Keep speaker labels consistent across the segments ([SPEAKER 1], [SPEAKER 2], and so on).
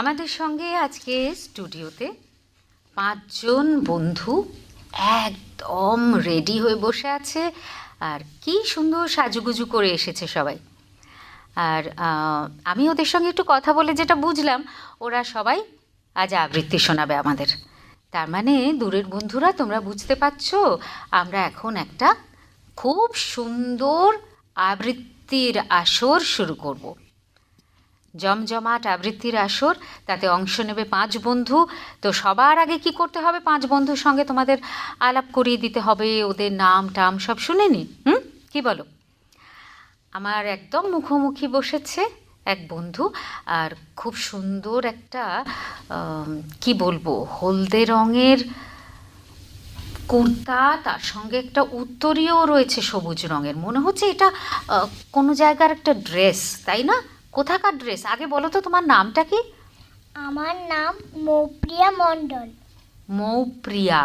[SPEAKER 1] আমাদের সঙ্গে আজকে স্টুডিওতে পাঁচজন বন্ধু একদম রেডি হয়ে বসে আছে। আর কি সুন্দর সাজুগুজু করে এসেছে সবাই। আর আমি ওদের সঙ্গে একটু কথা বলে যেটা বুঝলাম, ওরা সবাই আজ আবৃত্তি শোনাবে আমাদের। তার মানে দূরের বন্ধুরা, তোমরা বুঝতে পারছ, আমরা এখন একটা খুব সুন্দর আবৃত্তির আসর শুরু করব। জমজমাট আবৃত্তির আসর, তাতে অংশ নেবে পাঁচ বন্ধু। তো সবার আগে কি করতে হবে? পাঁচ বন্ধুর সঙ্গে তোমাদের আলাপ করিয়ে দিতে হবে, ওদের নাম টাম সব শুনে নি হুম? কি বলো? আমার একদম মুখোমুখি বসেছে এক বন্ধু, আর খুব সুন্দর একটা কি বলব, হলদে রঙের কুর্তা, তার সঙ্গে একটা উত্তরীয় রয়েছে সবুজ রঙের। মনে হচ্ছে এটা কোনো জায়গার একটা ড্রেস, তাই না? কোথাকার ড্রেস আগে বলো তো তোমার নামটা কি?
[SPEAKER 2] আমার নাম মৌপ্রিয়া মণ্ডল।
[SPEAKER 1] মৌপ্রিয়া।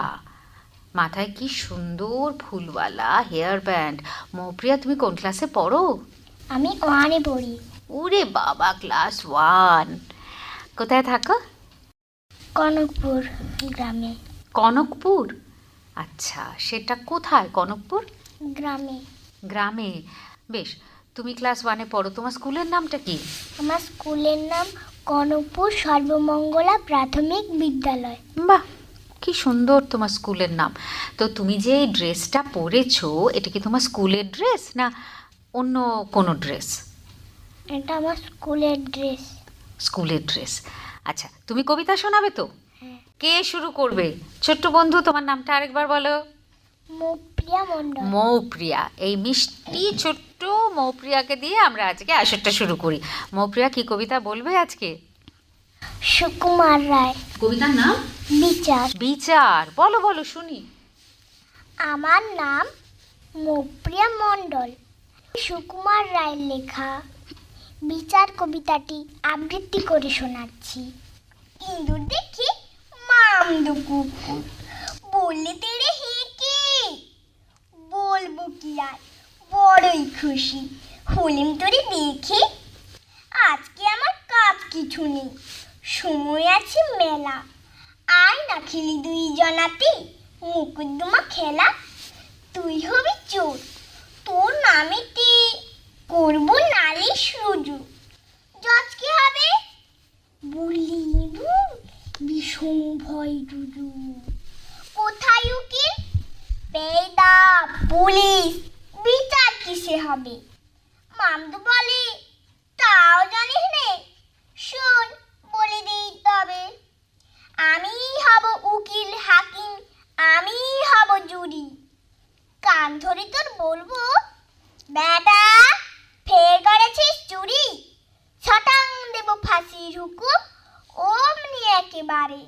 [SPEAKER 1] মাথায় কি সুন্দর ফুলওয়ালা হেয়ার ব্যান্ড মৌপ্রিয়া তুমি কোন ক্লাসে পড়ো?
[SPEAKER 2] আমি ওয়ানে পড়ি।
[SPEAKER 1] ওরে বাবা ক্লাস ওয়ান কোথায় থাকো?
[SPEAKER 2] কনকপুর গ্রামে।
[SPEAKER 1] কনকপুর? আচ্ছা সেটা কোথায়? কনকপুর?
[SPEAKER 2] গ্রামে।
[SPEAKER 1] গ্রামে। বেশ তুমি ক্লাস ওয়ানে পড়ো তোমার স্কুলের নামটা কি?
[SPEAKER 2] আমার স্কুলের নাম কনকপুর সর্বমঙ্গলা প্রাথমিক বিদ্যালয়।
[SPEAKER 1] বাহ কি সুন্দর তোমার স্কুলের নাম। তো তুমি যে এই ড্রেসটা পরেছো এটা কি তোমার স্কুলের ড্রেস না অন্য কোনো ড্রেস?
[SPEAKER 2] এটা আমার স্কুলের ড্রেস।
[SPEAKER 1] স্কুলের ড্রেস। আচ্ছা তুমি কবিতা শোনাবে তো?
[SPEAKER 2] হ্যাঁ।
[SPEAKER 1] কে শুরু করবে? ছোট্ট বন্ধু তোমার নামটা আরেকবার বলো।
[SPEAKER 2] মণ্ডল
[SPEAKER 1] মৌপ্রিয়া এই মিষ্টি ছোট্ট মৌপ্রিয়াকে দিয়ে আমরা আজকে আসরটা শুরু করি। মৌপ্রিয়া কি কবিতা বলবে আজকে?
[SPEAKER 2] সুকুমার রায়।
[SPEAKER 1] কবিতার নাম?
[SPEAKER 2] বিচার।
[SPEAKER 1] বিচার বলো বলো শুনি।
[SPEAKER 2] আমার নাম মৌপ্রিয়া মণ্ডল। সুকুমার রায়ের লেখা বিচার কবিতাটি আবৃত্তি করে শোনাচ্ছি। ইঁদুর দেখি মামদু কুকুর বললে তেরে হেঁকে বলব কি আর বড়ই খুশি। হলিম তোরে দেখে আজকে আমার কাজ কিছু নেই। সময় আছে মেলা। আয় না খেলি দুই জনাতে মুকুদ্দমা খেলা। তুই হবি চোর। তোর নামেতে করব নালিশ রুজু। জজ কি হবে? ইঁদুর ভীষণ ভয় রুজু। কোথায় উকিল পেদা পুলিশ। বিচার কিসে হবে? মামদু বলে, তাও জানিস নে। শোন, বলে দিই তবে। আমি হব উকিল হাকিম, আমি হব জুরি। কান ধরে তোর বলব, বেটা, ফের করেছিস চুরি? ছটাং দেব ফাঁসির হুকুম, অমনি একেবারে।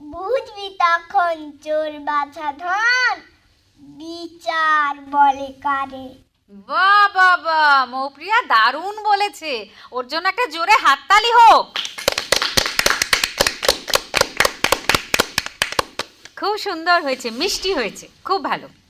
[SPEAKER 2] বুঝবি তখন চোর বাছা ধন? বিচার বলে কারে
[SPEAKER 1] বা বা বাহ মৌপ্রিয়া দারুণ বলেছে। ওর জন্য একটা জোরে হাততালি হোক। খুব সুন্দর হয়েছে, মিষ্টি হয়েছে, খুব ভালো।